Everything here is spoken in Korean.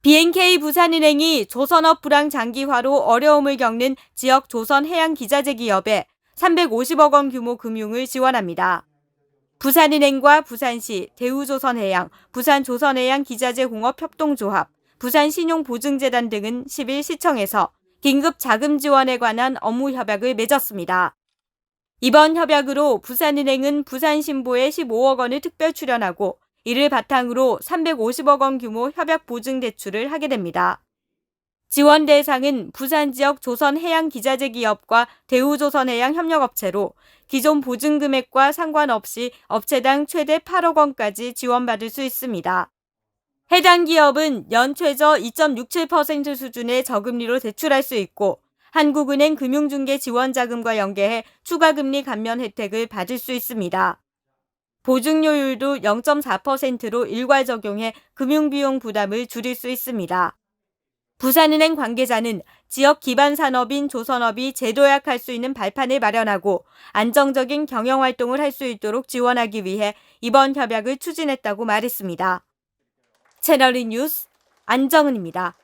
BNK 부산은행이 조선업 불황 장기화로 어려움을 겪는 지역 조선해양 기자재 기업에 350억 원 규모 금융을 지원합니다. 부산은행과 부산시, 대우조선해양, 부산조선해양 기자재공업협동조합, 부산신용보증재단 등은 10일 시청에서 긴급 자금 지원에 관한 업무 협약을 맺었습니다. 이번 협약으로 부산은행은 부산신보에 15억 원을 특별 출연하고 이를 바탕으로 350억 원 규모 협약 보증 대출을 하게 됩니다. 지원 대상은 부산 지역 조선해양 기자재 기업과 대우조선해양 협력업체로 기존 보증 금액과 상관없이 업체당 최대 8억 원까지 지원받을 수 있습니다. 해당 기업은 연 최저 2.67% 수준의 저금리로 대출할 수 있고 한국은행 금융중개 지원자금과 연계해 추가 금리 감면 혜택을 받을 수 있습니다. 보증료율도 0.4%로 일괄 적용해 금융비용 부담을 줄일 수 있습니다. 부산은행 관계자는 지역 기반 산업인 조선업이 재도약할 수 있는 발판을 마련하고 안정적인 경영 활동을 할 수 있도록 지원하기 위해 이번 협약을 추진했다고 말했습니다. 채널이 뉴스 안정은입니다.